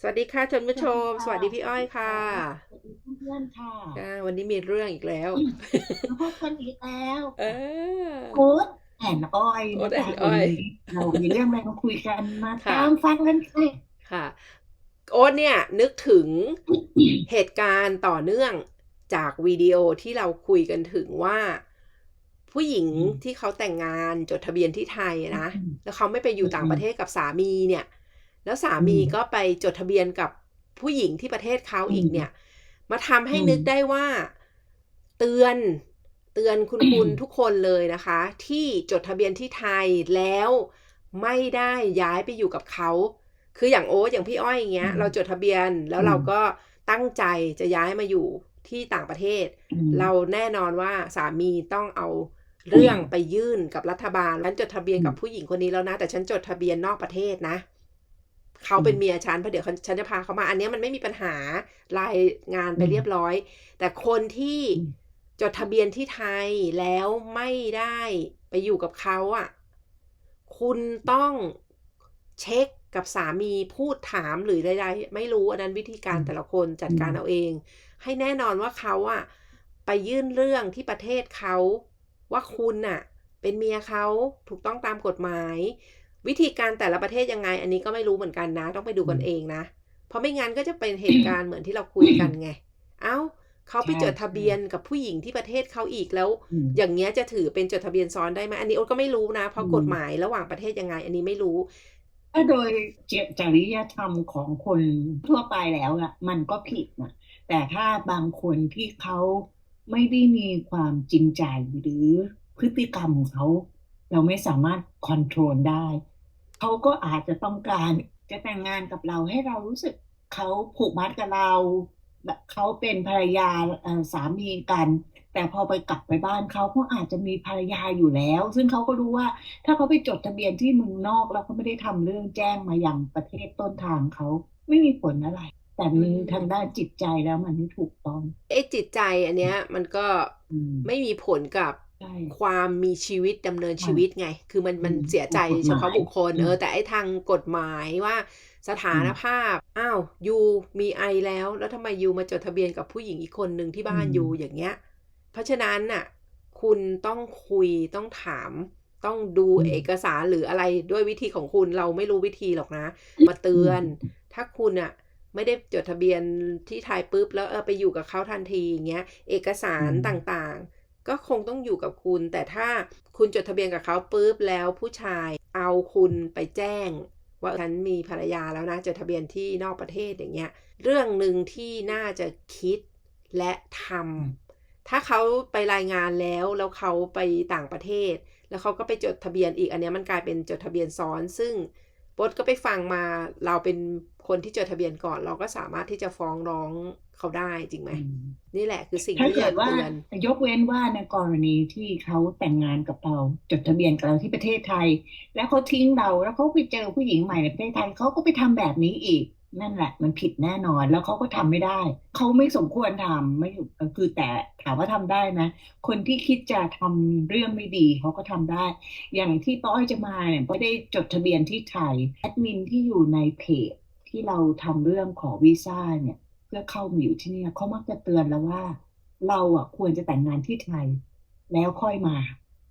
สวัสดีค่ะท่านผู้ชม สวัสดีพี่อ้อยค่ะสวัสดีเพื่อนๆค่ะอ่าวันนี้มีเรื่องอีกแล้วมาพบกันอีกแล้ว เออโค้ดแอนอ้อยโค้นะดแอคะนอ้วัอยนนี้เรามีเรื่องอะไรมาคุยกันมาค่ะตามฟังกันค่ะค่ะ โอ๊ตเนี่ยนึกถึงเหตุการณ์ต่อเนื่องจากวิดีโอที่เราคุยกันถึงว่า ผู้หญิงที่เขาแต่งงานจดทะเบียนที่ไทยนะ แล้วเขาไม่ไปอยู่ต่างประเทศกับสามีเนี่ย แล้วสามีก็ไปจดทะเบียนกับผู้หญิงที่ประเทศเขาอีกเนี่ย มาทำให้นึกได้ว่าเตือนเตือนคุณคุณทุกคนเลยนะคะ ที่จดทะเบียนที่ไทยแล้วไม่ได้ย้ายไปอยู่กับเขา คืออย่างโอ๊ตอย่างพี่อ้อยอย่างเงี้ยอืมเราจดทะเบียนแล้วอืมเราก็ตั้งใจจะย้ายมาอยู่ที่ต่างประเทศอืมเราแน่นอนว่าสามีต้องเอาเรื่องไปยื่นกับรัฐบาลฉันจดทะเบียนกับผู้หญิงคนนี้แล้วนะ แต่ฉันจดทะเบียนนอกประเทศนะ เขาเป็นเมียฉันเพราะเดี๋ยวฉันจะพาเขามา อันเนี้ยมันไม่มีปัญหารายงานไปเรียบร้อย แต่คนที่จดทะเบียนที่ไทยแล้วไม่ได้ไปอยู่กับเขาอะ คุณต้องเช็คกับสามีพูดถามหรือใดๆไม่รู้อันนั้นวิธีการแต่ละคนจัดการเอาเอง ให้แน่นอนว่าเขาอะไปยื่นเรื่องที่ประเทศเขาว่าคุณน่ะเป็นเมียเขาถูกต้องตามกฎหมาย วิธีการแต่ละประเทศยังไง อันนี้ก็ไม่รู้เหมือนกันนะ ต้องไปดูกันเองนะ เพราะไม่งั้นก็จะเป็นเหตุการณ์เหมือนที่เราคุยกันไง เอ้าเขาไปจดทะเบียนกับผู้หญิงที่ประเทศเขาอีกแล้วอืมอย่างเงี้ยจะถือเป็นจดทะเบียนซ้อนได้ไหมอันนี้โอ๊ตก็ไม่รู้นะ เพราะอืมกฎหมายระหว่างประเทศยังไง อันนี้ไม่รู้ ถ้าโดยจริยธรรมของคนทั่วไปแล้วอะมันก็ผิดนะแต่ถ้าบางคนที่เขาไม่ได้มีความจริงใจหรือพฤติกรรมของเขา เราไม่สามารถคอนโทรลได้ เขาก็อาจจะต้องการจะแต่งงานกับเราให้เรารู้สึกเขาผูกมัดกับเราแบบเขาเป็นภรรยาเอ่อสามีกัน แต่พอไปกลับไปบ้านเขาเขาอาจจะมีภรรยาอยู่แล้ว ซึ่งเขาก็รู้ว่า ถ้าเขาไปจดทะเบียนที่เมืองนอก แล้วเขาไม่ได้ทำเรื่องแจ้งมาอย่างประเทศต้นทางเขาไม่มีผลอะไร แต่มีอืมทางด้านจิตใจแล้วมันไม่ถูกต้องไอ้จิตใจอันเนี้ย มันก็อืมไม่มีผลกับใช่ ความมีชีวิตดำเนินชีวิตไง คือมันมันอืมเสียใจถูกกฎหมายเฉพาะบุคคลอืมเออ แต่ไอ้ทางกฎหมายว่าสถานภาพ อ้าวยูมีไอแล้ว แล้วทำไมยูมาจดทะเบียนกับผู้หญิงอีกคนหนึ่งที่บ้านยูอย่างเงี้ย เพราะฉะนั้นน่ะ คุณต้องคุยต้องถาม ต้องดูเอกสารหรืออะไรด้วยวิธีของคุณเราไม่รู้วิธีหรอกนะ มาเตือน ถ้าคุณอะไม่ได้จดทะเบียนที่ไทยปุ๊บแล้วเออไปอยู่กับเขาทันทีอย่างเงี้ย เอกสารอืมต่างๆ ก็คงต้องอยู่กับคุณ แต่ถ้าคุณจดทะเบียนกับเขาปุ๊บแล้วผู้ชายเอาคุณไปแจ้ง ว่าฉันมีภรรยาแล้วนะจดทะเบียนที่นอกประเทศอย่างเงี้ย เรื่องหนึ่งที่น่าจะคิดและทำถ้าเขาไปรายงานแล้วแล้วเขาไปต่างประเทศ แล้วเขาก็ไปจดทะเบียนอีกอันเนี้ยมันกลายเป็นจดทะเบียนซ้อนซึ่ง บดก็ไปฟังมาเราเป็นคนที่จดทะเบียนก่อน เราก็สามารถที่จะฟ้องร้องเขาได้จริงไหมอืมนี่แหละคือสิ่งถ้าที่อเกิยาดกว่าเตือนยกเว้นว่าในกรณีที่เขาแต่งงานกับเราจดทะเบียนกับเราที่ประเทศไทย แล้วเขาทิ้งเราแล้วเขาไปเจอผู้หญิงใหม่ในประเทศไทยเขาก็ไปทำแบบนี้อีก นั่นแหละ มันผิดแน่นอนแล้วเขาก็ทำไม่ได้ เขาไม่สมควรทำไม่คือแต่ถามว่าทำได้นะ คนที่คิดจะทำเรื่องไม่ดีเขาก็ทำได้ อย่างที่ป้อยจะมาเนี่ยป้าได้จดทะเบียนที่ไทยแอดมินที่อยู่ในเพจที่เราทำเรื่องขอวีซ่าเนี่ย เพื่อเข้ามาอยู่ที่นี่เขามักจะเตือนแล้วว่า เราอะควรจะแต่งงานที่ไทย แล้วค่อยมา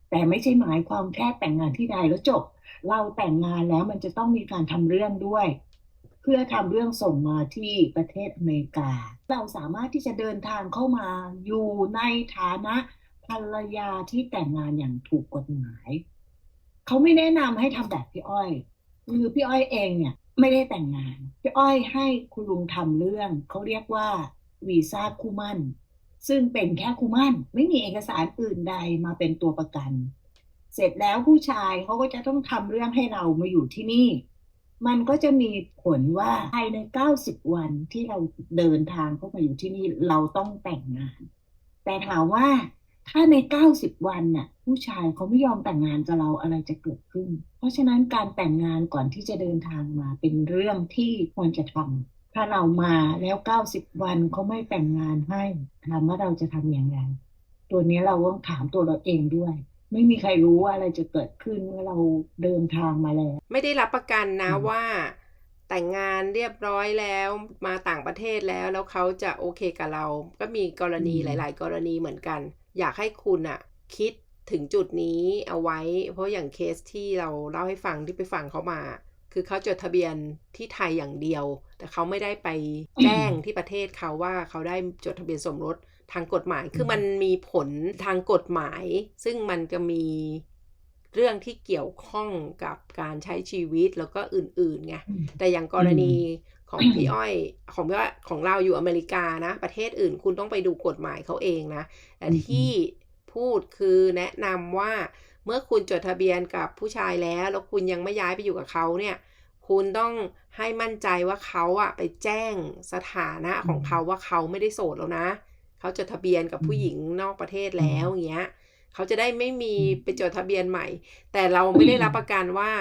แต่ไม่ใช่หมายความแค่แต่งงานที่ใดแล้วจบ เราแต่งงานแล้วมันจะต้องมีการทำเรื่องด้วย พื่อทำเรื่องส่งมาที่ประเทศอเมริกา เราสามารถที่จะเดินทางเข้ามาอยู่ในฐานะภรรยาที่แต่งงานอย่างถูกกฎหมาย เขาไม่แนะนำให้ทำแบบพี่อ้อย คือพี่อ้อยเองเนี่ยไม่ได้แต่งงาน พี่อ้อยให้คุณลุงทำเรื่อง เขาเรียกว่าวีซ่าคู่มั่น ซึ่งเป็นแค่คู่มั่น ไม่มีเอกสารอื่นใดมาเป็นตัวประกัน เสร็จแล้วผู้ชายเขาก็จะต้องทำเรื่องให้เรามาอยู่ที่นี่ มันก็จะมีผลว่าภายใน 90 วันที่เราเดินทางเข้ามาอยู่ที่นี่เราต้องแต่งงาน แต่ถามว่าถ้าใน 90 วันน่ะ ผู้ชายเขาไม่ยอมแต่งงานกับเราอะไรจะเกิดขึ้น เพราะฉะนั้นการแต่งงานก่อนที่จะเดินทางมาเป็นเรื่องที่ควรจะทำถ้าเรามาแล้ว 90 วันเขาไม่แต่งงานให้ถามว่าเราจะทำอย่างไร ตัวนี้เราต้องถามตัวเราเองด้วย ไม่มีใครรู้ว่าอะไรจะเกิดขึ้นเมื่อเราเดินทางมาแล้ว ไม่ได้รับประกันนะอืมว่า แต่งงานเรียบร้อยแล้วมาต่างประเทศแล้วแล้วเขาจะโอเคกับเรา ก็มีกรณีอืมหลาย ๆ กรณีเหมือนกัน อยากให้คุณอะคิดถึงจุดนี้เอาไว้ เพราะอย่างเคสที่เราเล่าให้ฟังที่ไปฟังเขามา คือเขาจดทะเบียนที่ไทยอย่างเดียว แต่เขาไม่ได้ไปแจ้งที่ประเทศเขาว่าเขาได้จดทะเบียนสมรสทางกฎหมาย คือมันมีผลทางกฎหมาย ซึ่งมันจะมีเรื่องที่เกี่ยวข้องกับการใช้ชีวิตแล้วก็อื่นๆไง แต่อย่างกรณีของพี่อ้อยของพี่อ้อยของเราอยู่อเมริกานะ ประเทศอื่นคุณต้องไปดูกฎหมายเขาเองนะ แต่อืมที่พูดคือแนะนำว่าเมื่อคุณจดทะเบียนกับผู้ชายแล้ว แล้วคุณยังไม่ย้ายไปอยู่กับเขาเนี่ย คุณต้องให้มั่นใจว่าเขาอะไปแจ้งสถานะของเขาว่าเขาไม่ได้โสดแล้วนะ เขาจดทะเบียนกับผู้หญิงนอกประเทศแล้วอย่างเงี้ยเขาจะได้ไม่มีไปจดทะเบียนใหม่ แต่เราไม่ได้รับประกันว่า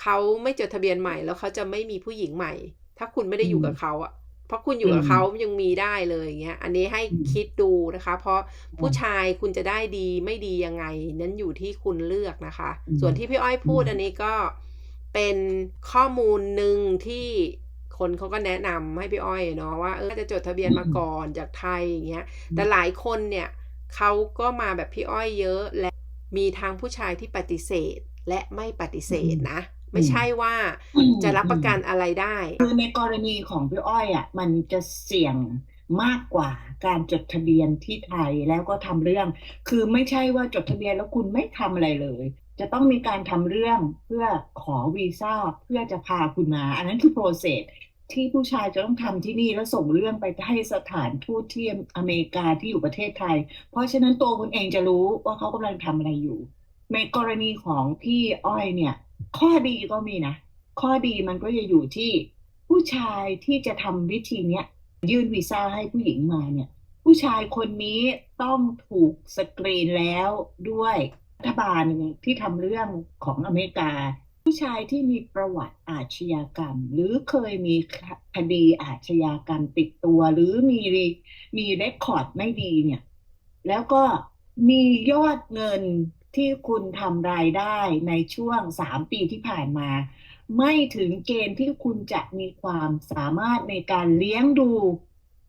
เขาไม่จดทะเบียนใหม่แล้วเขาจะไม่มีผู้หญิงใหม่ ถ้าคุณไม่ได้อยู่กับเขาอะเพราะคุณอยู่กับเขายังมีได้เลยอย่างเงี้ย อันนี้ให้คิดดูนะคะ เพราะผู้ชายคุณจะได้ดีไม่ดียังไง นั้นอยู่ที่คุณเลือกนะคะอืมส่วนที่พี่อ้อยพูดอืมอันนี้ก็ เป็นข้อมูลหนึ่งที่คนเขาก็แนะนำให้พี่อ้อยเนาะว่าเออจะจดทะเบียนมาก่อนจากไทยอย่างเงี้ย แต่หลายคนเนี่ยเขาก็มาแบบพี่อ้อยเยอะและมีทางผู้ชายที่ปฏิเสธและไม่ปฏิเสธนะ ไม่ใช่ว่าอืมจะรับประกันอะไรได้ คือในกรณีของพี่อ้อยอะมันจะเสี่ยงมากกว่าการจดทะเบียนที่ไทยแล้วก็ทำเรื่อง คือไม่ใช่ว่าจดทะเบียนแล้วคุณไม่ทำอะไรเลย จะต้องมีการทำเรื่องเพื่อขอวีซ่าเพื่อจะพาคุณมา อันนั้นคือโปรเซสที่ผู้ชายจะต้องทำที่นี่แล้วส่งเรื่องไปให้สถานทูตที่อเมริกาที่อยู่ประเทศไทย เพราะฉะนั้นตัวคุณเองจะรู้ว่าเขากำลังทำอะไรอยู่ ในกรณีของพี่อ้อยเนี่ย ข้อดีก็มีนะ ข้อดีมันก็จะอยู่ที่ผู้ชายที่จะทำวิธีเนี้ยยื่นวีซ่าให้ผู้หญิงมาเนี่ย ผู้ชายคนนี้ต้องถูกสกรีนแล้วด้วย ฐบาลที่ทำเรื่องของอเมริกา ผู้ชายที่มีประวัติอาชญากรรม หรือเคยมีคดีอาชญากรรมติดตัว หรือมีมีเรคคอร์ดไม่ดีเนี่ย แล้วก็มียอดเงินที่คุณทำรายได้ในช่วงสามปีที่ผ่านมา ไม่ถึงเกณฑ์ที่คุณจะมีความสามารถในการเลี้ยงดู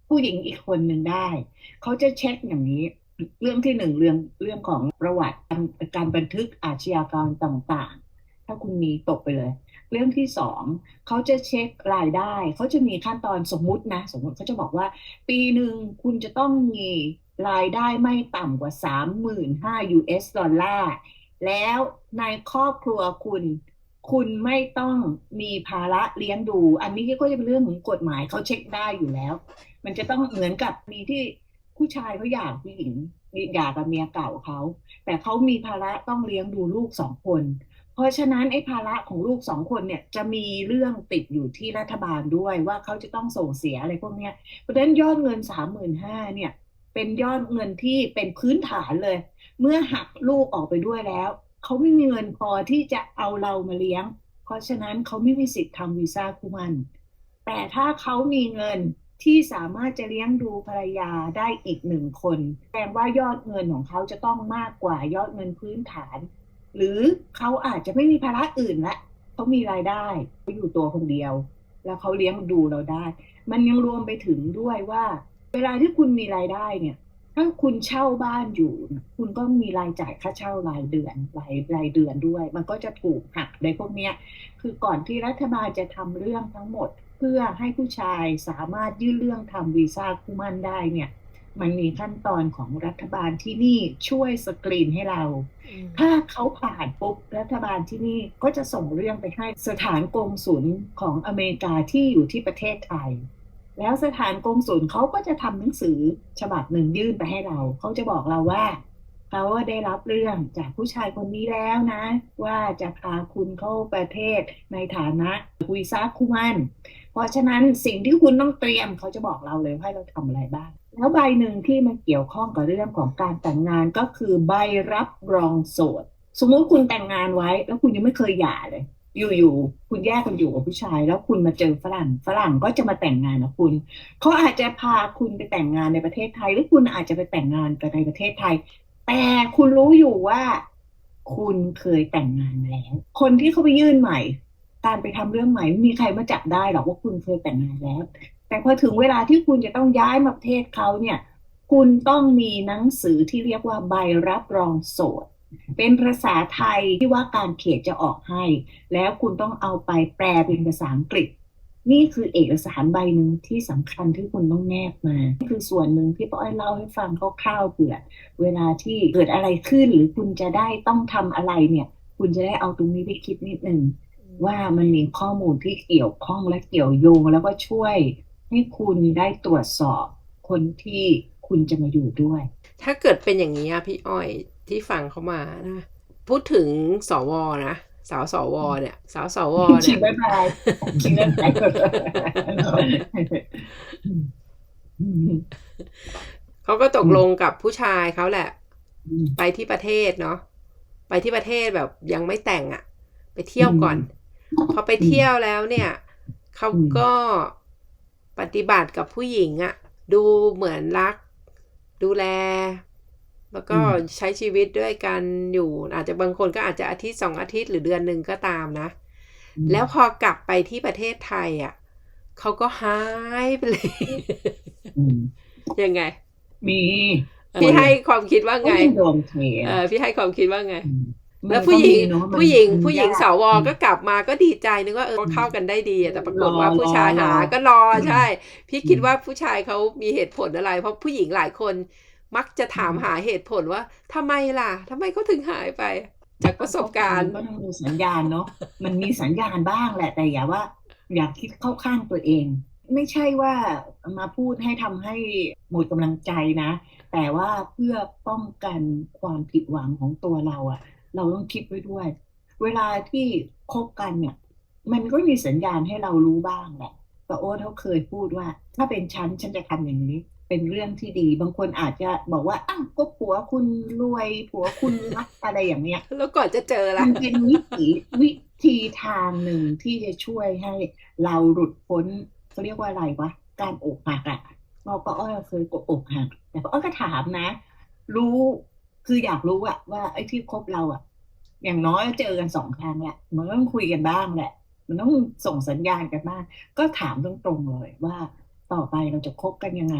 ผู้หญิงอีกคนหนึ่งได้ เขาจะเช็คอย่างนี้ เรื่องที่หนึ่งเรื่องเรื่องของประวัติการบันทึกอาชญากรต่างๆ ถ้าคุณมีตกไปเลย เรื่องที่สองเขาจะเช็ครายได้ เขาจะมีขั้นตอนสมมุตินะ สมมติเขาจะบอกว่า ปีหนึ่งคุณจะต้องมีรายได้ไม่ต่ำกว่าสามหมื่นห้า US ดอลลาร์แล้วในครอบครัวคุณคุณไม่ต้องมีภาระเลี้ยงดู อันนี้ก็จะเป็นเรื่องของกฎหมายเขาเช็คได้อยู่แล้ว มันจะต้องเหมือนกับมีที่ ผู้ชายเขาหย่าผู้หญิงหย่ากับเมียเก่าเขา แต่เขามีภาระต้องเลี้ยงดูลูกสองคน เพราะฉะนั้นไอ้ภาระของลูกสองคนเนี่ยจะมีเรื่องติดอยู่ที่รัฐบาลด้วยว่าเขาจะต้องส่งเสียอะไรพวกเนี้ยเพราะฉะนั้นยอดเงินสามหมื่นห้าเนี่ย เป็นยอดเงินที่เป็นพื้นฐานเลย เมื่อหักลูกออกไปด้วยแล้วเขาไม่มีเงินพอที่จะเอาเรามาเลี้ยง เพราะฉะนั้นเขาไม่มีสิทธิ์ทำวีซ่าคู่มันแต่ถ้าเขามีเงิน ที่สามารถจะเลี้ยงดูภรรยาได้อีกหนึ่งคนแสดงว่ายอดเงินของเขาจะต้องมากกว่ายอดเงินพื้นฐาน หรือเขาอาจจะไม่มีภาระอื่นละเขามีรายได้เขาอยู่ตัวคนเดียว แล้วเขาเลี้ยงดูเราได้ มันยังรวมไปถึงด้วยว่า เวลาที่คุณมีรายได้เนี่ย ถ้าคุณเช่าบ้านอยู่ คุณก็มีรายจ่ายค่าเช่ารายเดือนรายรายเดือนด้วย มันก็จะถูกหักในพวกเนี้ยคือก่อนที่รัฐบาลจะทำเรื่องทั้งหมด เพื่อให้ผู้ชายสามารถยื่นเรื่องทำวีซ่าคู่มั่นได้เนี่ย มันมีขั้นตอนของรัฐบาลที่นี่ช่วยสกรีนให้เรา ถ้าเขาผ่านปุ๊บรัฐบาลที่นี่ก็จะส่งเรื่องไปให้สถานกงศุลของอเมริกาที่อยู่ที่ประเทศไทยแล้วสถานกงศุลเขาก็จะทำหนังสือฉบับหนึ่งยื่นไปให้เรา เขาจะบอกเราว่าเขาได้รับเรื่องจากผู้ชายคนนี้แล้วนะ ว่าจะพาคุณเข้าประเทศในฐานะวีซ่าคู่มั่น เพราะฉะนั้นสิ่งที่คุณต้องเตรียมเขาจะบอกเราเลยว่าให้เราทำอะไรบ้าง แล้วใบหนึ่งที่มันเกี่ยวข้องกับเรื่องของการแต่งงานก็คือใบรับรองโสด สมมุติคุณแต่งงานไว้ แล้วคุณยังไม่เคยหย่าเลย อยู่ๆคุณแยกกันอยู่กับผู้ชาย แล้วคุณมาเจอฝรั่งฝรั่งก็จะมาแต่งงานกับคุณเขาอาจจะพาคุณไปแต่งงานในประเทศไทย หรือคุณอาจจะไปแต่งงานกันในประเทศไทย แต่คุณรู้อยู่ว่าคุณเคยแต่งงานแล้ว คนที่เขาไปยื่นใหม่ การไปทำเรื่องใหม่ไม่มีใครมาจับได้หรอกว่าคุณเคยแต่งงานแล้ว แต่พอถึงเวลาที่คุณจะต้องย้ายมาประเทศเขาเนี่ย คุณต้องมีหนังสือที่เรียกว่าใบรับรองโสด เป็นภาษาไทยที่ว่าการเขตจะออกให้ แล้วคุณต้องเอาไปแปลเป็นภาษาอังกฤษ นี่คือเอกสารใบหนึ่งที่สำคัญที่คุณต้องแนบมานี่คือส่วนหนึ่งที่ป้าอ้อยเล่าให้ฟังคร่าวๆเผื่อเวลาที่เกิดอะไรขึ้นหรือคุณจะได้ต้องทำอะไรเนี่ย คุณจะได้เอาตรงนี้ไปคิดนิดหนึ่ง ว่ามันมีข้อมูลที่เกี่ยวข้องและเกี่ยวโยง แล้วก็ช่วยให้คุณได้ตรวจสอบคนที่คุณจะมาอยู่ด้วย ถ้าเกิดเป็นอย่างนี้อะพี่อ้อยที่ฟังเขามานะพูดถึงสวนะ สาวสวเนี่ย สาวสวชิเนี่งยบ๊ายบายชิงบ๊ายบายเขาก็ตกลงกับผู้ชายเขาแหละ ไปที่ประเทศเนาะไปที่ประเทศแบบยังไม่แต่งอะ่ะ ไปเที่ยวก่อน พอไปเที่ยวแล้วเนี่ยเขาก็ปฏิบัติกับผู้หญิงอะ่ะดูเหมือนรัก ดูแล แล้วก็ใช้ชีวิตด้วยกันอยู่ อาจจะบางคนก็อาจจะอาทิตย์สองอาทิตย์หรือเดือนหนึ่งก็ตามนะ แล้วพอกลับไปที่ประเทศไทยอะเขาก็หายไปเลยอืมยังไง มี พี่ให้ความคิดว่าไงก็ยังโดนเทเออพี่ให้ความคิดว่าไงอืม แล้วผู้หญิงมันก็มีเนอะมันผู้หญิงมันผู้หญิงยากสวก็กลับมาก็ดีใจนึกว่าเออเข้ากันได้ดีอะแต่ปรากฏว่ารอผู้ชายรอหารอก็รอใช่ พี่คิดอืมว่าผู้ชายเขามีเหตุผลอะไร เพราะผู้หญิงหลายคนมักจะถามอืมหาเหตุผลว่าทำไมล่ะทำไมเขาถึงหายไป จากประสบการณ์ก็ต้องดูสัญญาณเนาะมันมีสัญญาณบ้างแหละ แต่อย่าว่า อย่าคิดเข้าข้างตัวเอง ไม่ใช่ว่ามาพูดให้ทำให้หมดกำลังใจนะ แต่ว่าเพื่อป้องกันความผิดหวังของตัวเราอะ เราต้องคิดไว้ด้วย เวลาที่คบกันเนี่ย มันก็มีสัญญาณให้เรารู้บ้างแหละแต่โอ๊ตเขาเคยพูดว่า ถ้าเป็นฉันฉันจะทำอย่างนี้ เป็นเรื่องที่ดี บางคนอาจจะบอกว่าอ้าวก็ผัวคุณรวยผัวคุณรักอะไรอย่างเนี้ย แล้วก่อนจะเจอมัละนเป็นวิถีวิธีทางหนึ่งที่จะช่วยให้เราหลุดพ้นเขาเรียกว่าอะไรวะการอกหักอะเราก็อ้อยเคยกอกหักแต่ก็อ้อยก็ถามนะ รู้ คืออยากรู้อะว่าไอ้ที่คบเราอะอย่างน้อยเจอกันสองครั้งแหละมันต้องคุยกันบ้างแหละ มันต้องส่งสัญญาณกันบ้างก็ถามตรงๆเลยว่าต่อไปเราจะคบกันยังไง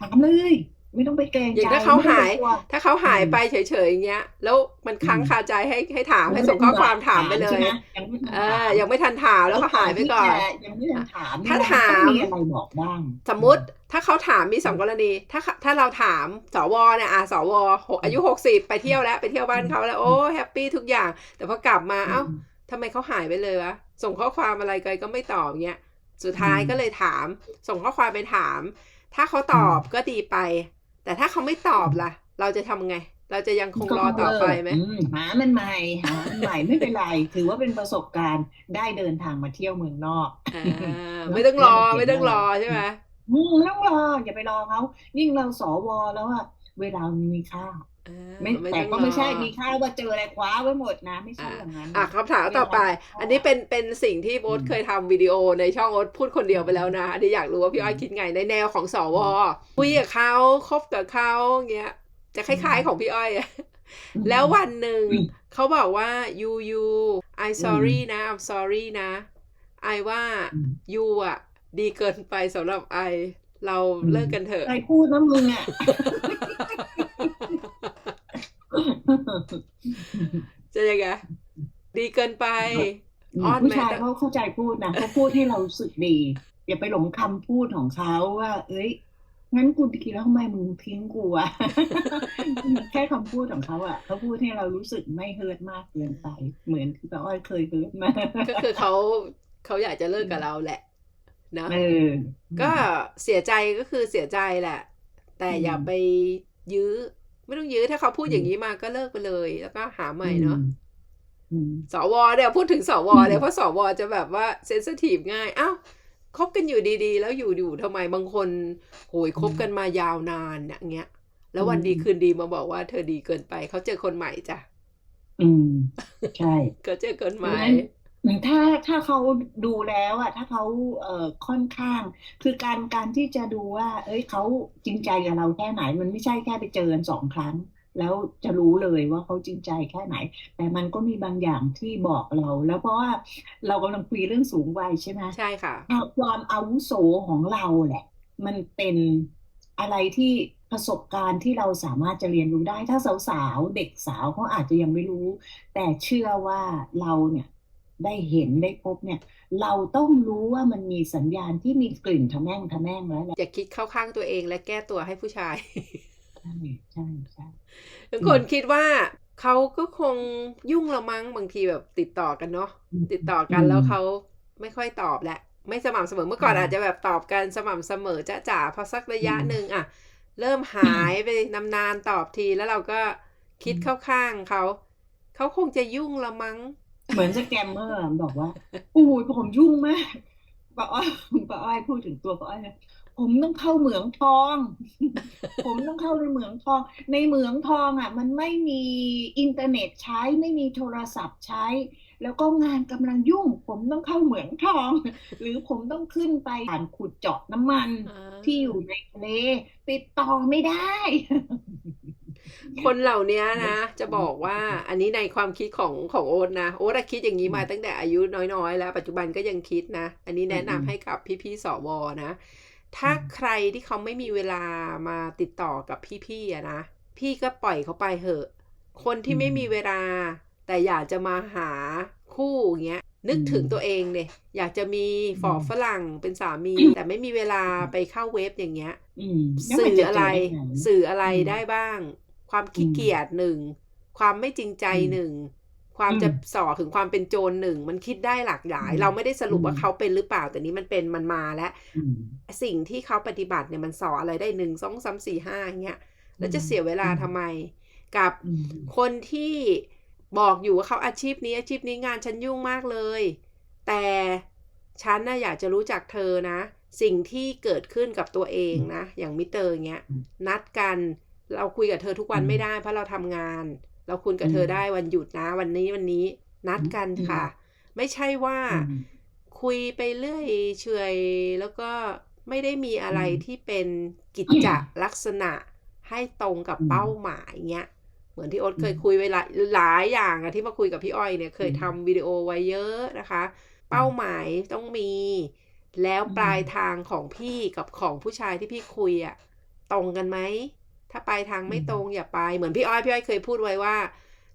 ถามเลย ไม่ต้องไปเกรงอย่างใจถ้าเขาหายไม่ต้องกลัวถ้าเขาหายไปเฉยๆอย่างเงี้ย แล้วมันค้างคาใจให้ให้ถามให้ส่งข้อความถามไปเลใช่ยหยังไม่ทันเอถาอมยังไม่ทันถามแล้วก็หายไปก่อนยังไม่ทันถามถ้าเนี่ยถามต้องมีอะไรบอกบ้าง สมมติถ้าเขาถามมีสองกรณี ถ้าถ้าเราถามสวเนี่ยอะสวหกอายุหกสิบไปเที่ยวแล้วไปเที่ยวบ้านเขาแล้วโอ้แฮปปี้ทุกอย่าง แต่พอกลับมาเอ้าทำไมเขาหายไปเลยวะส่งข้อความอะไรไปก็ไม่ตอบเงี้ยสุดท้ายอืมก็เลยถาม ส่งข้อความไปถาม ถ้าเขาตอบก็ดีไป แต่ถ้าเขาไม่ตอบล่ะ เราจะทำไง เราจะยังคงรอต่อไปไหมอืหามันใหม่หามันใหม่ไม่เป็นไร ถือว่าเป็นประสบการณ์ได้เดินทางมาเที่ยวเมืองนอกอ่าไม่ต้องรอไม่ต้องรอใช่ไหมอืมไม่ต้องรออย่าไปรอเขายิ่งเราสวแล้วอะ เวลามันมีค่าอ่าไม่ไม่แต่ต้องก็ไม่ใช่รอมีค่าว่าเจออะไรคว้าไว้หมดนะ ไม่ใช่อย่างนั้นอะคำถามต่อไป อันนี้เป็นเป็นสิ่งที่โบ๊ทอืมเคยทำวิดีโอในช่องโอ๊ตพูดคนเดียวไปแล้วนะอันนี้อยากรู้ว่าพี่อ้อยคิดไงในแนวของสวคุยกับเขาคบกับเขาเงี้ยจะคล้าย ๆของพี่อ้อยอะแล้ววันหนึ่งอืมเขาบอกว่า you you I sorry นะ I'm sorry นะไอว่าอืม you อะ ดีเกินไปสำหรับไอเราอืมเลิกกันเถอะใครพูดนะมึงอะ จะยังไงดีเกินไปอ้อนไหมผู้ชายเขาเข้าใจพูดนะเขาพูดให้เรารู้สึกดี อย่าไปหลงคำพูดของเขาว่า เอ้ยงั้นกูดีแล้วทำไมมึงทิ้งกูอะแค่คำพูดของเขาอะเขาพูดให้เรารู้สึกไม่เฮิร์ตมากเกินไป เหมือนที่ป้าอ้อยเคยเฮิร์ตมาก็คือเขาเขาอยากจะเลิกกับเราแหละเนอะเออก็เสียใจก็คือเสียใจแหละ แต่อืมอย่าไปยื้อ ไม่ต้องยื้อถ้าเขาพูดอย่างนี้มาก็เลิกไปเลย แล้วก็หาใหม่เนาะอืมสวเนี่ยพูดถึงสวอืมเนี่ยเพราะสวจะแบบว่าเซนซิทีฟง่ายอ้าวคบกันอยู่ดีๆ แล้วอยู่อยู่ทำไมบางคนโหยคบกันมายาวนานอย่างเงี้ย แล้ววันดีคืนดีมาบอกว่าเธอดีเกินไป เขาเจอคนใหม่จ้ะ อืม ใช่ก็เจอคนใหม่ ถ้าถ้าเขาดูแล้วอะถ้าเขาเอ่อค่อนข้าง คือการการที่จะดูว่า เอ้ยเขาจริงใจกับเราแค่ไหน มันไม่ใช่แค่ไปเจอกันสองครั้ง แล้วจะรู้เลยว่าเขาจริงใจแค่ไหน แต่มันก็มีบางอย่างที่บอกเรา แล้วเพราะว่าเรากำลังคุยเรื่องสูงวัยใช่ไหมใช่ค่ะความอาวุโสของเราแหละ มันเป็นอะไรที่ประสบการณ์ที่เราสามารถจะเรียนรู้ได้ ถ้าสาวๆเด็กสาวเขาอาจจะยังไม่รู้ แต่เชื่อว่าเราเนี่ย ได้เห็นได้พบเนี่ย เราต้องรู้ว่ามันมีสัญญาณที่มีกลิ่นทะแม่งทะแม่งแล้วแหละอย่าคิดเข้าข้างตัวเองและแก้ตัวให้ผู้ชายใช่ใช่ใช่บางคนคิดว่าเขาก็คงยุ่งละมั้งบางทีแบบติดต่อกันเนาะอืมติดต่อกันแล้วเขาไม่ค่อยตอบแหละ ไม่สม่ำเสมอเมื่อก่อนอืมอาจจะแบบตอบกันสม่ำเสมอจ้าจ๋าพอสักระยะอืมหนึ่งอะเริ่มหายไปนานๆตอบทีแล้วเราก็คิดอืมเข้าข้างเขาเขาคงจะยุ่งละมั้ง เหมือนสแกมเมอร์บอกว่าอู้ยผมยุ่งมากป้าอ้อยป้าอ้อยพูดถึงตัวป้าอ้อยนะผมต้องเข้าเหมืองทอง ผมต้องเข้าในเหมืองทอง ในเหมืองทองอะ มันไม่มีอินเทอร์เน็ตใช้ไม่มีโทรศัพท์ใช้ แล้วก็งานกำลังยุ่ง ผมต้องเข้าเหมืองทอง หรือผมต้องขึ้นไปผ่านขุดเจาะน้ำมันที่อยู่ในทะเลติดต่อไม่ได้ คนเหล่านี้นะ จะบอกว่าอันนี้ในความคิดของของโอ๊ตนะ โอ๊ตอะคิดอย่างนี้มาอืมตั้งแต่อายุน้อยๆ แล้ว ปัจจุบันก็ยังคิดนะ อันนี้แนะอืมนำให้กับพี่ๆสวนะ ถ้าอืมใครที่เขาไม่มีเวลามาติดต่อกับพี่ๆอะนะ พี่ก็ปล่อยเขาไปเหอะ คนที่ไม่มีเวลา แต่อยากจะมาหาคู่อย่างเงี้ยนึกถึงตัวเองเนี่ยอยากจะมีฝอฝรั่งเป็นสามี แต่ไม่มีเวลาไปเข้าเว็บอย่างเงี้ยอืมแล้วสื่มันอจะอะเจไรอได้ไงสื่ออะไรอืมได้บ้าง ความขี้อืมเกียจหนึ่งความไม่จริงใจอืมหนึ่งความอืมจะส่อถึงความเป็นโจรหนึ่งมันคิดได้หลากหลายอืมเราไม่ได้สรุปอืมว่าเขาเป็นหรือเปล่า แต่นี้มันเป็นมันมาแล้วอืมสิ่งที่เขาปฏิบัติเนี่ยมันส่ออะไรได้หนึ่งสองสามสี่ห้าอย่างเงี้ยแล้วจะอืมเสียเวลาอืมทำไม กับอืมคนที่บอกอยู่ว่าเขาอาชีพนี้อาชีพนี้งานฉันยุ่งมากเลย แต่ฉันน่ะอยากจะรู้จักเธอนะ สิ่งที่เกิดขึ้นกับตัวเองนะ อย่างมิเตอร์เงี้ยอืมนัดกัน เราคุยกับเธอทุกวันอืมไม่ได้เพราะเราทำงาน เราคุยกับเธออืมได้วันหยุดนะวันนี้วันนี้นัดกันอืมค่ะ ไม่ใช่ว่าอืมคุยไปเรื่อยเฉอยแล้วก็ไม่ได้มีอะไรอืมที่เป็นกิจจลักษณะให้ตรงกับอืมเป้าหมายเงี้ยเหมือนที่โอ๊ตอืมเคยคุยไว้หลายหลายอย่างอะที่มาคุยกับพี่อ้อยเนี่ยเคยอืมทำวิดีโอไว้เยอะนะคะ เป้าหมายต้องมี แล้วอืมปลายทางของพี่กับของผู้ชายที่พี่คุยอะตรงกันไหม ถ้าปลายทางไม่ตรงอย่าไป เหมือนพี่อ้อยพี่อ้อยเคยพูดไว้ว่า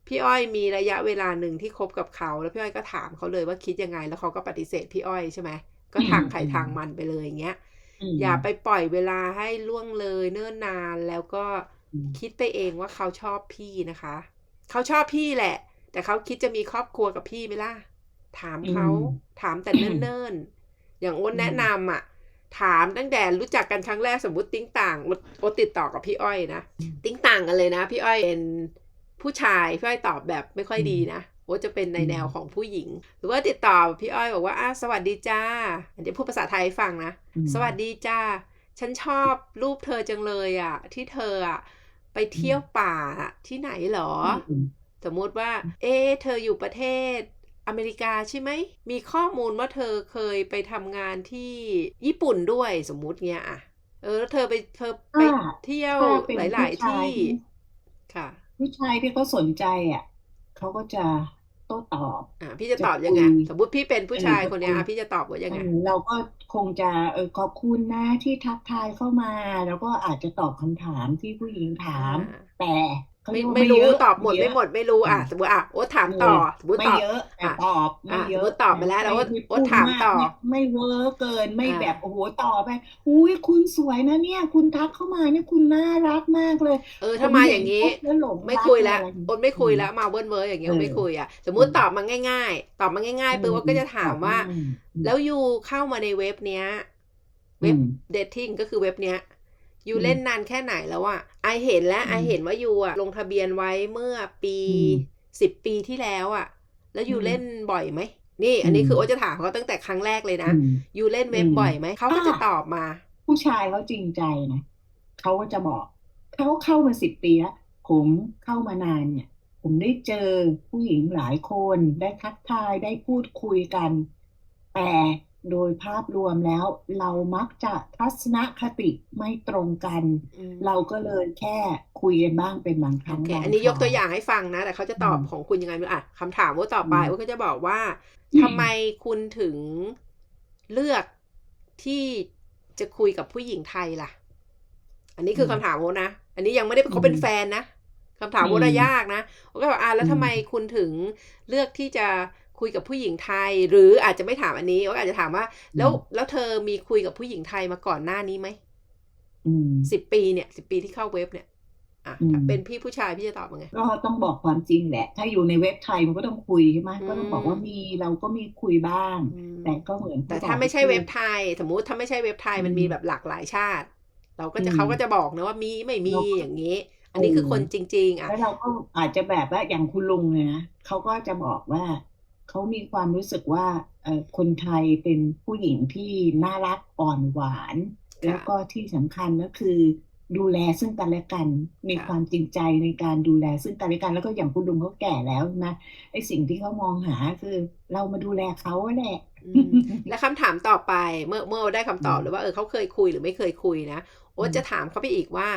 พี่อ้อยมีระยะเวลาหนึ่งที่คบกับเขา แล้วพี่อ้อยก็ถามเขาเลยว่าคิดยังไง แล้วเขาก็ปฏิเสธพี่อ้อยใช่ไหมก็ทางใครทางมันไปเลยอย่างเงี้ยมอย่าไปปล่อยเวลาให้ล่วงเลยเนิ่นนานแล้วก็อืมคิดไปเองว่าเขาชอบพี่นะคะ เขาชอบพี่แหละ แต่เขาคิดจะมีครอบครัวกับพี่ไหมล่ะ ถามเขาอืมถามแต่เนิ่นๆ อย่างโอ๊ตแนะนำอะ ถามตั้งแต่รู้จักกันครั้งแรกสมมุติติ้งต่างโอ๊ตโอ๊ตติดต่อกับพี่อ้อยนะ ติ้งต่างกันเลยนะ พี่อ้อยเป็นผู้ชายพี่อ้อยตอบแบบไม่ค่อยดีนะโอ๊ตจะเป็นในแนวของผู้หญิง หรือว่าติดต่อพี่อ้อยบอกว่าอะสวัสดีจ้าเดี๋ยวพูดภาษาไทยให้ฟังนะอืมสวัสดีจ้า ฉันชอบรูปเธอจังเลยอะ ที่เธออะไปเที่ยวป่าอะที่ไหนเหรออืมสมมุติว่า เอ๊ะเธออยู่ประเทศ อเมริกาใช่ไหม มีข้อมูลว่าเธอเคยไปทำงานที่ญี่ปุ่นด้วยสมมุติเงี้ยอะเออแล้วเธอไปเธอไปถ้าเที่ยวถ้าเป็นหลายๆผู้ชาที่ยค่ะผู้ชายที่เขาสนใจอะเขาก็จะโต้ตอบ อ่าพี่จะตอบยังไงจะคุยสมมติพี่เป็นผู้ชายเออคนเนี้ยจะคุยอะพี่จะตอบว่ายังไงเออเราก็คงจะเออขอบคุณนะที่ทักทายเข้ามา แล้วก็อาจจะตอบคำถามที่ผู้หญิงถามอ่าแต่เขา ไม่เรียกว่าไม่ไม่รู้เยอะตอบหมดเยไม่อะหมดไม่รู้อะอืมสมมติอะโอ๊ตถามต่อสมมติไม่ตอบเยอะแต่อะตอบไม่อะเยสมอะมติตอบไปแล้วแล้วไม่โอ๊ตไม่โอ๊ตพูดถามมากต่อไม่ไม่เวอร์เกินไม่อ่าแบบโอ้โหต่อไปอุ้ยคุณสวยนะเนี่ย คุณทักเข้ามาเนี่ยคุณน่ารักมากเลย เออถ้ามาอย่างนี้นี้แล้วหลงไม่รักคุยแล้วอะไรอย่างโอ๊ตไม่คุยแล้วมาเบิ้ลเวอร์อย่างเงี้ยเออไม่คุยอะสมมุติตอบมาง่าย ๆ ตอบมาง่ายๆปุ๊บโอ๊ตก็จะถามว่าอืมแล้วยูเข้ามาในเว็บเนี้ยเว็บอืมเดทติ้งก็คือเว็บเนี้ย ยูอืมเล่นนานแค่ไหนแล้วอะไอเห็นแล้วอืมไอเห็นว่ายูอะลงทะเบียนไว้เมื่อปีอืมสิบปีที่แล้วอะแล้วยูอืมเล่นบ่อยไหมนี่ อันนี้อืมคือโอ๊ตจะถามเขาตั้งแต่ครั้งแรกเลยนะอืมยูเล่นเว็บอืมบ่อยไหมเขาก็จะอ่าตอบมา ผู้ชายเขาจริงใจนะเขาก็จะบอกเขาเข้ามาสิบปีแล้วผมเข้ามานานเนี่ย ผมได้เจอผู้หญิงหลายคนได้ทักทายได้พูดคุยกัน แต่ โดยภาพรวมแล้ว เรามักจะทัศนคติไม่ตรงกันอืมเราก็เลยแค่คุยกันบ้างเป็นบางคโอรั้งเคบางอันนี้คยรากตัวอย่างให้ฟังนะ แต่เขาจะตอบอืมของคุณยังไงไม่รู้อะคำถามว่าต่อไปอืมว่าก็จะบอกว่าอืมทำไมคุณถึงเลือกที่จะคุยกับผู้หญิงไทยล่ะ อันนี้คือคำถามโอนะ อันนี้ยังไม่ได้เขาเป็นแฟนนะคำถามโอนะยากนะโอก็บอกอะแล้วทำไมคุณถึงเลือกที่จะ คุยกับผู้หญิงไทย หรืออาจจะไม่ถามอันนี้โออาจจะถามว่า แล้วแล้วเธอมีคุยกับผู้หญิงไทยมาก่อนหน้านี้ไหมอืมสิบปีเนี่ยสิบปีที่เข้าเว็บเนี่ยอะอืมถ้าเป็นพี่ผู้ชายพี่จะตอบยังไงก็ต้องบอกความจริงแหละ ถ้าอยู่ในเว็บไทยมันก็ต้องคุยใช่ไหมอืมก็ต้องบอกว่ามีเราก็มีคุยบ้างอืมแต่ก็เหมือนแต่ที่ถ้าบอกไม่ใช่คือเว็บไทย สมมุติถ้าไม่ใช่เว็บไทยอืมมันมีแบบหลากหลายชาติ เราก็จะอืมเขาก็จะบอกนะว่ามีไม่มีเราก็อย่างนี้ อันนี้คือคนจริง ๆอะแล้วเราก็อาจจะแบบว่าอย่างคุณลุงเนี่ยนะเขาก็จะบอกว่า เขามีความรู้สึกว่าเออคนไทยเป็นผู้หญิงที่น่ารักอ่อนหวานค่ะแล้วก็ที่สำคัญก็คือดูแลซึ่งกันและกัน มีค่ะความจริงใจในการดูแลซึ่งกันและกัน แล้วก็อย่างคุณลุงเขาแก่แล้วนะไอ้สิ่งที่เขามองหาคือ เรามาดูแลเขาแหละอืมและคำถามต่อไปเมื่อเมื่อได้คำตอบอืมหรือว่าเออเขาเคยคุยหรือไม่เคยคุยนะโอ๊ตอืมจะถามเขาไปอีกว่า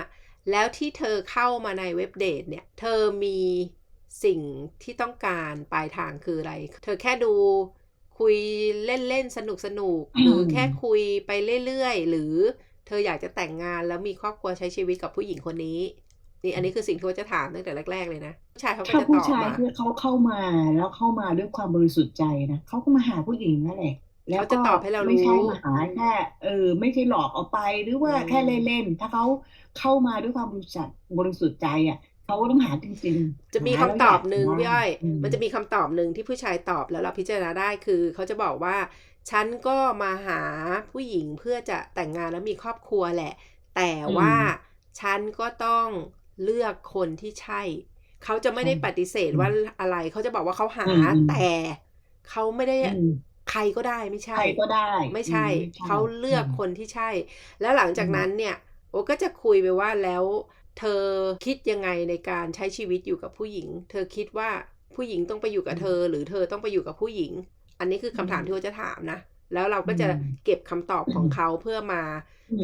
แล้วที่เธอเข้ามาในเว็บเดทเนี่ย เธอมี สิ่งที่ต้องการปลายทางคืออะไร เธอแค่ดูคุยเล่นๆสนุกสนุกๆหรือแค่คุยไปเรื่อยๆ หรือเธออยากจะแต่งงานแล้วมีครอบครัวใช้ชีวิตกับผู้หญิงคนนี้ นี่อันนี้คือสิ่งที่โอ๊ตจะถามตั้งแต่แรก ๆ เลยนะผู้ชายเขาก็ถ้าจะตผู้อบชายมาที่เขาเข้ามาแล้วเข้ามาด้วยความบริสุทธิ์ใจนะเขาก็มาหาผู้หญิงนั่นแหละแล้วเขาจะก็ตอบให้เราไม่ใช่รู้มาหาแค่เออ ไม่ใช่หลอกเอาไปหรือว่าอืมแค่เล่นๆถ้าเขาเข้ามาด้วยความบริสุทธิ์บริสุทธิ์ใจอะ เขาก็ต้องหาจริงๆ จะมีหาคำแล้วตยาอกบหนึ่งได้พี่อ้อยอืมมันจะมีคำตอบหนึ่งที่ผู้ชายตอบแล้วเราพิจารณาได้คือเขาจะบอกว่า ฉันก็มาหาผู้หญิงเพื่อจะแต่งงานแล้วมีครอบครัวแหละ แต่ว่าฉันก็ต้องเลือกคนที่ใช่ เขาจะไม่ได้ปฏิเสธว่าอะไร เขาจะบอกว่าเขาหาอืมอืมแต่เขาไม่ได้อืมใครก็ได้ไม่ใช่ ใครก็ได้ ไม่ใช่อืมเขาเลือกมคนที่ใช่ แล้วหลังจากอืมนั้นเนี่ย โอก็จะคุยไปว่าแล้ว เธอคิดยังไงในการใช้ชีวิตอยู่กับผู้หญิง เธอคิดว่าผู้หญิงต้องไปอยู่กับเธอ หรือเธอต้องไปอยู่กับผู้หญิง อันนี้คือคำถามที่โอจะถามนะ แล้วเราก็จะเก็บคำตอบของเขาเพื่อมา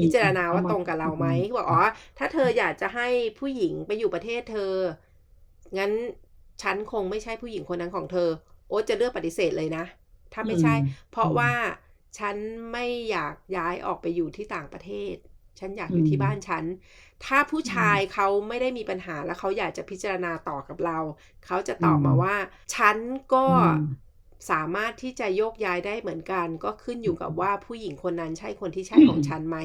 พิจารณาว่าตรงกับเราไหมบอกอ๋อถ้าเธออยากจะให้ผู้หญิงไปอยู่ประเทศเธอ งั้นฉันคงไม่ใช่ผู้หญิงคนนั้นของเธอ โอ๊ตจะเลือกปฏิเสธเลยนะ ถ้าไม่ใช่ เพราะว่าฉันไม่อยากย้ายออกไปอยู่ที่ต่างประเทศ ฉันอยากอยู่อืมที่บ้านฉัน ถ้าผู้ชายเขาไม่ได้มีปัญหาแล้วเขาอยากจะพิจารณาต่อกับเรา เขาจะตอบมาอืมว่า ฉันก็อืมสามารถที่จะโยกย้ายได้เหมือนกัน ก็ขึ้นอยู่กับว่าผู้หญิงคนนั้นใช่คนที่ใช่ของฉันไหม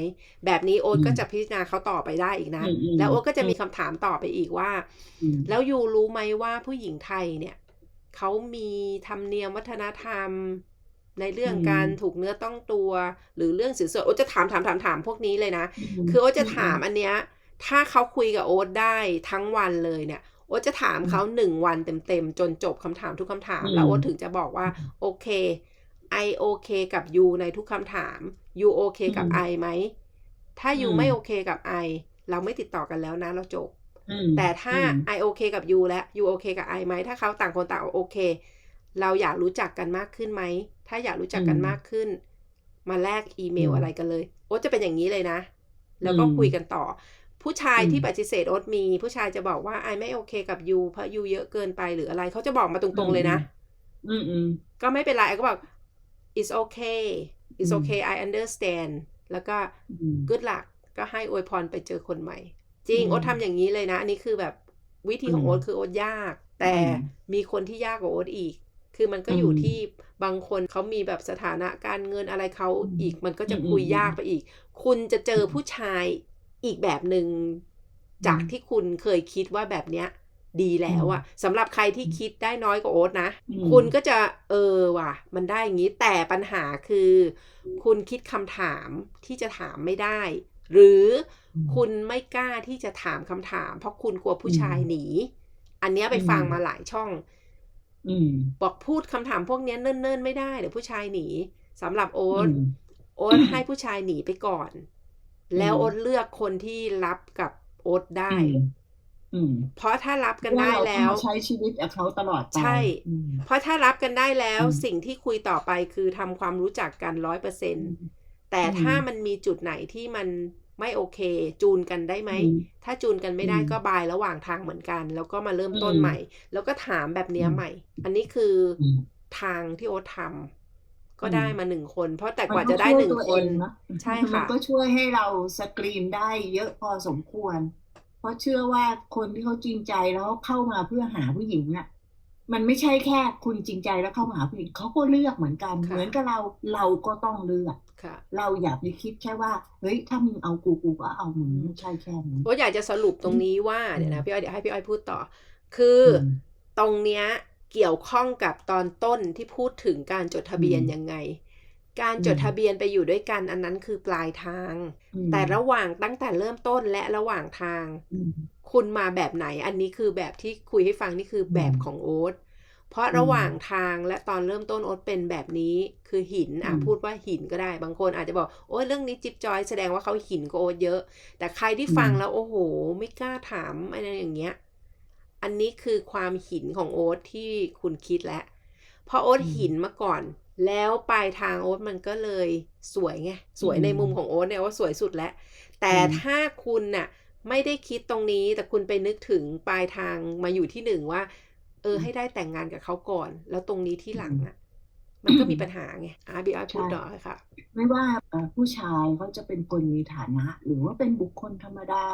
แบบนี้โอ๊ตอืมก็จะพิจารณาเขาต่อไปได้อีกนะอืมอืมแล้วโอ๊ตก็จะมีคำถามต่อไปอีกว่าอืมแล้วยูรู้ไหมว่าผู้หญิงไทยเนี่ยเขามีธรรมเนียมวัฒนธรรม ในเรื่องอืมการถูกเนื้อต้องตัว หรือเรื่องสินสอดโอ๊ตจะถามถามถามถามพวกนี้เลยนะ คือโอ๊ตจะถามอันเนี้ยถ้าเขาคุยกับโอ๊ตได้ทั้งวันเลยเนี่ยโอ๊ตจะถามเขาหนึ่งวันเต็มๆ จนจบคำถามทุกคำถามอืมแล้วโอ๊ตถึงจะบอกว่าโอเคไอโอเคกับยูในทุกคำถามยูโอเคกับไอไหม ถ้ายูไม่โอเคกับไอเราไม่ติดต่อกันแล้วนะเราจบอืมแต่ถ้าอืมไอโอเคกับยูและยูโอเคกับไอไหม ถ้าเขาต่างคนต่างโอเค เราอยากรู้จักกันมากขึ้นไหม ถ้าอยากรู้จักกันอืมมากขึ้น มาแลกอีเมลอืมอะไรกันเลย โอ๊ตจะเป็นอย่างนี้เลยนะ แล้วก็อืมคุยกันต่อ ผู้ชายอืมที่ปฏิเสธโอ๊ตมี ผู้ชายจะบอกว่าไอไม่โอเคกับยูเพราะยูเยอะเกินไปหรืออะไรเขาจะบอกมาตรงๆเลยนะ อืมอืมก็ไม่เป็นไรไอก็บอก it's okay it's อืม okay I understand แล้วก็อืม good luck ก็ให้อวยพรไปเจอคนใหม่ จริงอืมโอ๊ตทำอย่างนี้เลยนะ อันนี้คือแบบวิธีของอืมโอ๊ตคือโอ๊ตยาก แต่อืมมีคนที่ยากกว่าโอ๊ตอีก คือมันก็อยู่อืมที่บางคนเขามีแบบสถานะการเงินอะไรเขาอืมอีก มันก็จะอืมคุยอืมยากไปอีก คุณจะเจออมผู้ชายอีกแบบหนึ่งจากอืมที่คุณเคยคิดว่าแบบเนี้ยดีแล้วอะสำหรับใครที่คิดได้น้อยกว่าโอ๊ตนะอืมคุณก็จะเออว่ะ มันได้อย่างนี้แต่ปัญหาคือ คุณคิดคำถามที่จะถามไม่ได้ หรืออมคุณไม่กล้าที่จะถามคำถาม เพราะคุณกลัวผู้อืมชายหนี อันเนี้ยไปอืมฟังมาหลายช่องอืม บอกพูดคำถามพวกเนี้ยเนิ่นๆไม่ได้เดี๋ยวผู้ชายหนีสำหรับโอ๊อืตมโอ๊ตให้ผู้ชายหนีไปก่อน แล้วอืมโอ๊ตเลือกคนที่รับกับโอ๊ตได้อืมอืมเพราะถ้ารับกันว่าได้เราแล้ต้องวมาใช้ชีวิตกับเขาตลอดไปใช่อืมเพราะถ้ารับกันได้แล้วอืมสิ่งที่คุยต่อไปคือทำความรู้จักกันร้อยเปอร์เซ็นอืต์มแต่อืมถ้ามันมีจุดไหนที่มัน ไม่โอเค จูนกันได้ไหมอืมถ้าจูนกันไม่ได้อืมก็บายระหว่างทางเหมือนกัน แล้วก็มาเริ่มต้นอืมใหม่ แล้วก็ถามแบบเนี้ยอืมใหม่ อันนี้คืออมทางที่โอ๊ตทำก็อืมได้มาหนึ่งคน เพราะแต่กมัว่าก็จะได้ช่วยหนึ่งตัวคเอนงนะใช่มันค่ะก็ช่วยให้เราสกรีนได้เยอะพอสมควร เพราะเชื่อว่าคนที่เขาจริงใจแล้วเข้ามาเพื่อหาผู้หญิงน่ะ มันไม่ใช่แค่คุณจริงใจแล้วเข้ามาหาผู้หญิงเขาก็เลือกเหมือนกันค่ะเหมือนกับเราเราก็ต้องเลือกค่ะเราอย่าไปคิดแค่ว่าเฮ้ยถ้ามึงเอากูกูก็เอามึงไม่ใช่แค่นี้โอ๊ตอยากจะสรุปตรงนี้ว่าอืมเดี๋ยวนะพี่อ้อยเดี๋ยวให้พี่อ้อยพูดต่อ คืออืมตรงเนี้ยเกี่ยวข้องกับตอนต้นที่พูดถึงการจดทะเบียนอืมยังไง การอืมจดทะเบียนไปอยู่ด้วยกันอันนั้นคือปลายทางอืมแต่ระหว่างตั้งแต่เริ่มต้นและระหว่างทางอืม คุณมาแบบไหน อันนี้คือแบบที่คุยให้ฟังนี่คือแบบอืมของโอ๊ตเพราะอืมระหว่างทางและตอนเริ่มต้นโอ๊ตเป็นแบบนี้คือหินอะอืมพูดว่าหินก็ได้ บางคนอาจจะบอกโอ้ยเรื่องนี้จิ๊บจอยแสดงว่าเขาหินก็โอ๊ตเยอะ แต่ใครที่ฟังอืมแล้วโอ้โห ไม่กล้าถามอะไรอย่างเงี้ย อันนี้คือความหินของโอ๊ตที่คุณคิดแล้วเพราะโอ๊ตอืมหินมาก่อน แล้วปลายทางโอ๊ตมันก็เลยสวยไงสวยอืมในมุมของโอ๊ตเนี่ยว่าสวยสุดแล้วแต่อืมถ้าคุณน่ะ ไม่ได้คิดตรงนี้แต่คุณไปนึกถึงปลายทางมาอยู่ที่หนึ่งว่า เออ ให้ได้แต่งงานกับเขาก่อน แล้วตรงนี้ที่หลังอะ มันก็มีปัญหาไงอะบีอาพูดใช่ต่อเลยค่ะ ไม่ว่าเอ่อผู้ชายเขาจะเป็นคนมีฐานะ หรือว่าเป็นบุคคลธรรมดา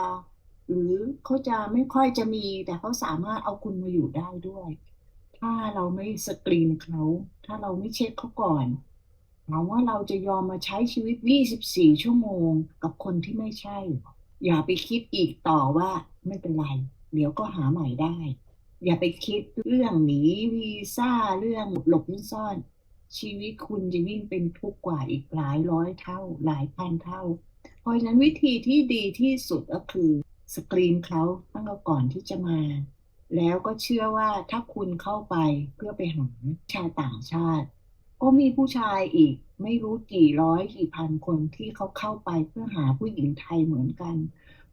หรือเขาจะไม่ค่อยจะมี แต่เขาสามารถเอาคุณมาอยู่ได้ด้วย ถ้าเราไม่สกรีนเขาถ้าเราไม่เช็คเขาก่อนถามว่าเราจะยอมมาใช้ชีวิต 24 ชั่วโมง กับคนที่ไม่ใช่อ อย่าไปคิดอีกต่อว่าไม่เป็นไร เดี๋ยวก็หาใหม่ได้ อย่าไปคิดเรื่องหนีวีซ่าเรื่องหลบซ่อน ชีวิตคุณจะยิ่งเป็นทุกข์กว่าอีกหลายร้อยเท่า หลายพันเท่า เพราะฉะนั้นวิธีที่ดีที่สุดก็คือสกรีนเขาตั้งแต่ก่อนที่จะมา แล้วก็เชื่อว่าถ้าคุณเข้าไปเพื่อไปหาชาวต่างชาติ ก็มีผู้ชายอีก ไม่รู้กี่ร้อยกี่พันคนที่เขาเข้าไปเพื่อหาผู้หญิงไทยเหมือนกัน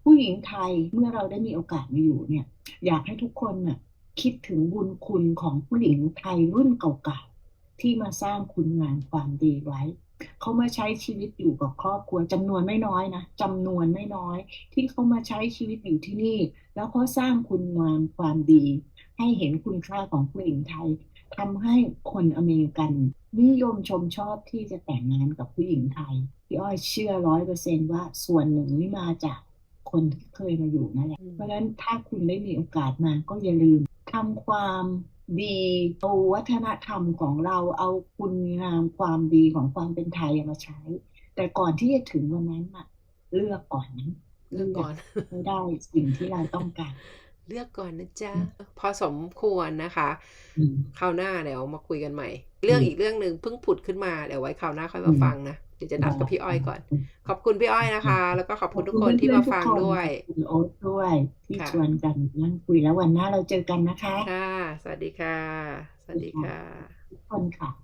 ผู้หญิงไทยเมื่อเราได้มีโอกาสมาอยู่เนี่ย อยากให้ทุกคนน่ะคิดถึงบุญคุณของผู้หญิงไทยรุ่นเก่าๆที่มาสร้างคุณงามความดีไว้เขามาใช้ชีวิตอยู่กับครอบครัวจำนวนไม่น้อยนะจำนวนไม่น้อย ที่เขามาใช้ชีวิตอยู่ที่นี่ แล้วเขาสร้างคุณงามความดี ให้เห็นคุณค่าของผู้หญิงไทยทำให้คนอเมริกัน นิยมชมชอบที่จะแต่งงานกับผู้หญิงไทย พี่อ้อยเชื่อร้อยเปอร์เซนว่าส่วนหนึ่งนี่มาจากคนที่เคยมาอยู่นั่นแหละอืมเพราะฉะนั้นถ้าคุณได้มีโอกาสมาก็อย่าลืมทำความดีเอาวัฒนธรรมของเราเอาคุณงามความดีของความเป็นไทยมาใช้ แต่ก่อนที่จะถึงวันนั้นน่ะเลือกก่อนนะเลือกก่อนให้ได้สิ่งที่เราต้องการ เลือกก่อนนะจ๊ะ พอสมควรนะคะอืมคราวหน้าเดี๋ยวมาคุยกันใหม่ เรื่องอืมอีกเรื่องหนึ่งเพิ่งผุดขึ้นมาเดี๋ยวไว้คราวหน้าค่อยมาอืมฟังนะเดี๋ยวจะนัดกับพี่อ้อยก่อนอืมขอบคุณพี่อ้อยนะคะ แล้วก็ขอบขคุอณบทุกคุณคนที่เพื่อมานๆทุกฟังคนด้วยขอบคุณโอ๊ตด้วยที่ค่ะชวนกันนั่งคุยแล้ววันหน้าเราเจอกันนะคะค่ะสวัสดีค่ะ สวัสดีค่ะทุกคนค่ะ